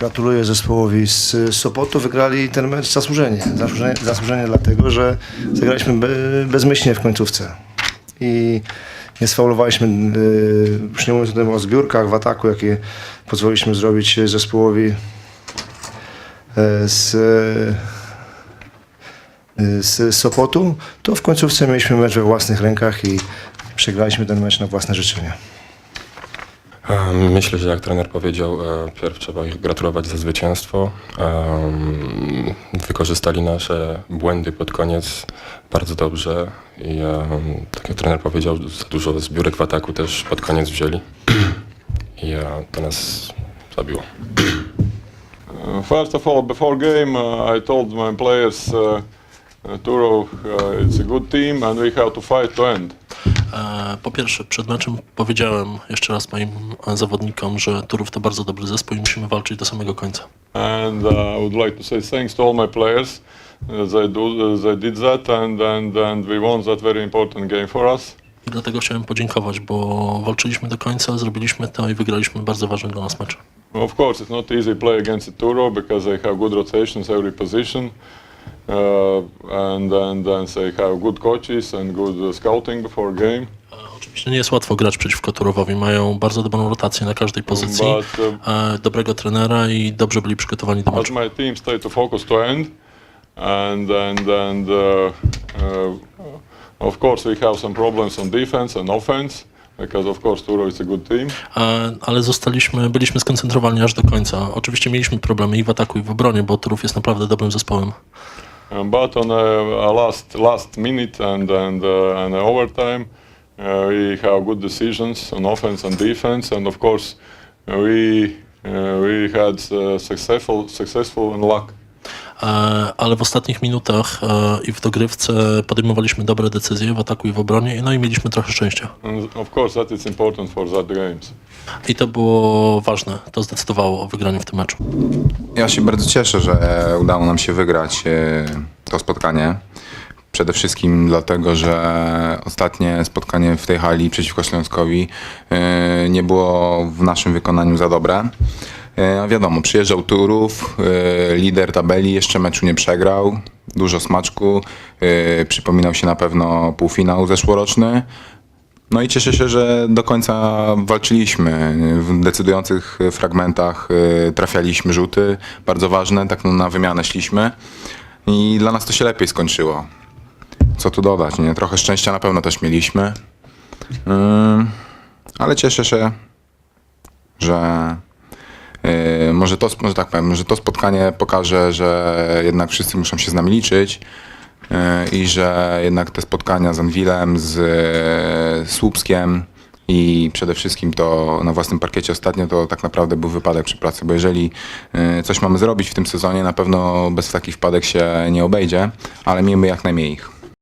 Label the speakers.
Speaker 1: Gratuluję zespołowi z Sopotu. Wygrali ten mecz zasłużenie. Zasłużenie, zasłużenie dlatego, że zagraliśmy be, bezmyślnie w końcówce. I nie sfaulowaliśmy, yy, już nie mówiąc o tym zbiórkach w ataku, jakie pozwoliliśmy zrobić zespołowi yy, z, yy, z Sopotu, to w końcówce mieliśmy mecz we własnych rękach i przegraliśmy ten mecz na własne życzenie.
Speaker 2: Myślę, że jak trener powiedział, e, pierw trzeba ich gratulować za zwycięstwo. Wykorzystali nasze błędy pod koniec bardzo dobrze i tak jak trener powiedział, za dużo zbiórek w ataku też pod koniec wzięli i e, to nas zabiło.
Speaker 3: Uh, First of all, before game, uh, I told my players, uh, uh, uh, it's a good team and we have to fight to end.
Speaker 4: E, Po pierwsze, przed meczem powiedziałem jeszcze raz moim zawodnikom, że Turów to bardzo dobry zespół i musimy walczyć do samego końca.
Speaker 3: And uh, I would like to say thanks to all my players. Uh, they, do, uh, they did that and, and, and we won that very important game for us.
Speaker 4: I dlatego chciałem podziękować, bo walczyliśmy do końca, zrobiliśmy to i wygraliśmy bardzo ważny dla nas mecz.
Speaker 3: Of course, it's not easy play against the Turo because they have good rotations every position. Uh, and, and, and they have good coaches and good uh, scouting before game.
Speaker 4: E, Oczywiście nie jest łatwo grać przeciwko Turowowi. Mają bardzo dobrą rotację na każdej pozycji,
Speaker 3: But, uh,
Speaker 4: e, dobrego trenera i dobrze byli przygotowani do
Speaker 3: But
Speaker 4: meczu.
Speaker 3: my team stay to focus to end, and and and uh, uh, of course we have some problems on defense and offense because of course Turo is a good team.
Speaker 4: E, Ale zostaliśmy, byliśmy skoncentrowani aż do końca. Oczywiście mieliśmy problemy i w ataku, i w obronie, bo Turów jest naprawdę dobrym zespołem.
Speaker 3: Um, but on a, last last minute and and uh, and overtime, uh, we have good decisions on offense and defense, and of course uh, we we had successful successful and luck.
Speaker 4: E, ale w ostatnich minutach e, i w dogrywce podejmowaliśmy dobre decyzje w ataku i w obronie, no i mieliśmy trochę szczęścia.
Speaker 3: And of course that is important for that games.
Speaker 4: I to było ważne, to zdecydowało o wygraniu w tym meczu.
Speaker 5: Ja się bardzo cieszę, że udało nam się wygrać e, to spotkanie. Przede wszystkim dlatego, że ostatnie spotkanie w tej hali przeciwko Śląskowi e, nie było w naszym wykonaniu za dobre. E, wiadomo, przyjeżdżał Turów, e, lider tabeli, jeszcze meczu nie przegrał, dużo smaczku. e, Przypominał się na pewno półfinał zeszłoroczny. No i cieszę się, że do końca walczyliśmy. W decydujących fragmentach y, trafialiśmy rzuty, bardzo ważne, tak na wymianę szliśmy. I dla nas to się lepiej skończyło. Co tu dodać, nie? Trochę szczęścia na pewno też mieliśmy. Ale cieszę się, że może to, może tak powiem, że to spotkanie pokaże, że jednak wszyscy muszą się z nami liczyć y, i że jednak te spotkania z Anwilem, z Słupskiem i przede wszystkim to na własnym parkiecie ostatnio to tak naprawdę był wypadek przy pracy, bo jeżeli y, coś mamy zrobić w tym sezonie, na pewno bez takich wpadek się nie obejdzie, ale miejmy jak najmniej ich.